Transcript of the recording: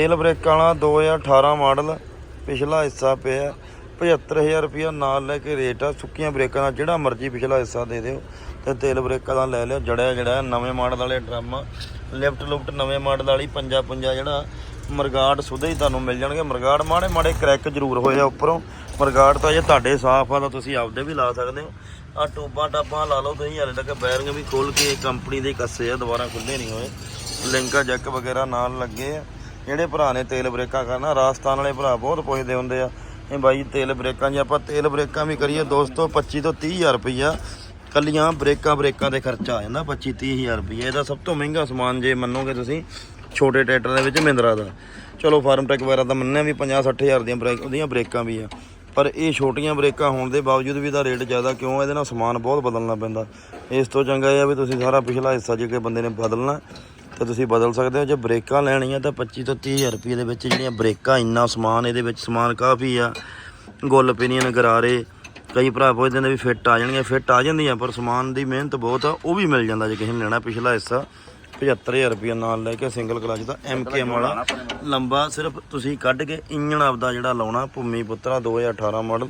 ਤੇਲ ਬ੍ਰੇਕਾਂ ਵਾਲਾ 2018 ਮਾਡਲ ਪਿਛਲਾ ਹਿੱਸਾ ਪਿਆ। 75000 ਰੁਪਇਆ ਨਾਲ ਲੈ ਕੇ ਰੇਟ ਆ। ਸੁੱਕੀਆਂ ਬ੍ਰੇਕਾਂ ਦਾ ਜਿਹੜਾ ਮਰਜ਼ੀ ਪਿਛਲਾ ਹਿੱਸਾ ਦੇ ਦਿਓ ਤੇ ਤੇਲ ਬ੍ਰੇਕਾਂ ਦਾ ਲੈ ਲਿਓ। ਜੜਿਆ ਜਿਹੜਾ ਨਵੇਂ ਮਾਡਲ ਵਾਲੇ ਡਰਮ, ਲਿਫਟ ਲੁਫਟ ਨਵੇਂ ਮਾਡਲ ਵਾਲੀ ਪੰਜਾ ਪੰਜਾ ਜਿਹੜਾ ਮਰਗਾੜ ਸੁਧੇ ਹੀ ਤੁਹਾਨੂੰ ਮਿਲ ਜਾਣਗੇ। ਮਰਗਾੜ ਮਾੜੇ ਮਾੜੇ ਕਰੈਕ ਜ਼ਰੂਰ ਹੋਏ ਆ ਉੱਪਰੋਂ। ਮਰਗਾੜ ਤਾਂ ਜੇ ਤੁਹਾਡੇ ਸਾਫ਼ ਆ ਤਾਂ ਤੁਸੀਂ ਆਪਦੇ ਵੀ ਲਾ ਸਕਦੇ ਹੋ। ਆ ਟੂਬਾਂ ਟਾਬਾਂ ਲਾ ਲਓ ਤੁਸੀਂ। ਹਾਲੇ ਤੱਕ ਬੈਰਿੰਗ ਵੀ ਖੋਲ ਕੇ ਕੰਪਨੀ ਦੇ ਕੱਸੇ ਆ, ਦੁਬਾਰਾ ਖੁੱਲੇ ਨਹੀਂ ਹੋਏ। ਲਿੰਕਾ ਜੈਕ ਵਗੈਰਾ ਨਾਲ ਲੱਗੇ ਆ। ਜਿਹੜੇ ਭਰਾ ਨੇ ਤੇਲ ਬ੍ਰੇਕਾਂ ਕਰਨਾ, ਰਾਜਸਥਾਨ ਵਾਲੇ ਭਰਾ ਬਹੁਤ ਪੁੱਛਦੇ ਹੁੰਦੇ ਆ ਇਹ ਬਾਈ ਤੇਲ ਬ੍ਰੇਕਾਂ ਜੇ ਆਪਾਂ ਤੇਲ ਬ੍ਰੇਕਾਂ ਵੀ ਕਰੀਏ, ਦੋਸਤੋ 25 ਤੋਂ 30000 ਰੁਪਈਆ ਕੱਲੀਆਂ ਬ੍ਰੇਕਾਂ ਬ੍ਰੇਕਾਂ ਦੇ ਖਰਚਾ ਆ ਜਾਂਦਾ 25 30000 ਰੁਪਈਆ। ਇਹਦਾ ਸਭ ਤੋਂ ਮਹਿੰਗਾ ਸਮਾਨ ਜੇ ਮੰਨੋਗੇ ਤੁਸੀਂ, ਛੋਟੇ ਟਰੈਕਟਰ ਦੇ ਵਿੱਚ ਮਹਿੰਦਰਾ ਦਾ। ਚਲੋ ਫਾਰਮ ਟੈਕ ਵਗੈਰਾ ਤਾਂ ਮੰਨਿਆ ਵੀ 50 60000 ਦੀਆਂ ਬ੍ਰੇਕ ਉਹਦੀਆਂ ਬ੍ਰੇਕਾਂ ਵੀ ਆ। ਪਰ ਇਹ ਛੋਟੀਆਂ ਬ੍ਰੇਕਾਂ ਹੋਣ ਦੇ ਬਾਵਜੂਦ ਵੀ ਇਹਦਾ ਰੇਟ ਜ਼ਿਆਦਾ ਕਿਉਂ ਇਹਦੇ ਨਾਲ ਸਮਾਨ ਬਹੁਤ ਬਦਲਣਾ ਪੈਂਦਾ। ਇਸ ਤੋਂ ਚੰਗਾ ਇਹ ਆ ਵੀ ਤੁਸੀਂ ਸਾਰਾ ਪਿਛਲਾ ਹਿੱਸਾ ਜੇ ਕਿਸੇ ਬੰਦੇ ਨੇ ਬਦਲਣਾ ਤੇ ਤੁਸੀਂ ਬਦਲ ਸਕਦੇ ਹੋ। ਜੇ ਬ੍ਰੇਕਾਂ ਲੈਣੀਆਂ ਤਾਂ 25 ਤੋਂ 30000 ਰੁਪਏ ਦੇ ਵਿੱਚ ਜਿਹੜੀਆਂ ਬ੍ਰੇਕਾਂ, ਇੰਨਾ ਸਮਾਨ ਇਹਦੇ ਵਿੱਚ, ਸਮਾਨ ਕਾਫੀ ਆ। ਗੁੱਲ ਪਿਨੀਅਨ ਗਰਾਰੇ ਕਈ ਭਰਾ ਪੁੱਛਦੇ ਨੇ ਵੀ ਫਿੱਟ ਆ ਜਾਣਗੀਆਂ, ਫਿੱਟ ਆ ਜਾਂਦੀਆਂ, ਪਰ ਸਮਾਨ ਦੀ ਮਿਹਨਤ ਬਹੁਤ ਆ, ਉਹ ਵੀ ਮਿਲ ਜਾਂਦਾ ਜੇ ਕਿਸੇ ਨੇ ਲੈਣਾ। ਪਿਛਲਾ ਹਿੱਸਾ 75000 ਰੁਪਏ ਨਾਲ ਲੈ ਕੇ ਸਿੰਗਲ ਕਲਚ ਦਾ ਐਮਕੇਐਮ ਵਾਲਾ। ਲੰਬਾ ਸਿਰਫ ਤੁਸੀਂ ਕੱਢ ਕੇ ਇੰਜਣ ਆਪਦਾ ਜਿਹੜਾ ਲਾਉਣਾ, ਭੂਮੀ ਪੁੱਤਰਾ 2018 ਮਾਡਲ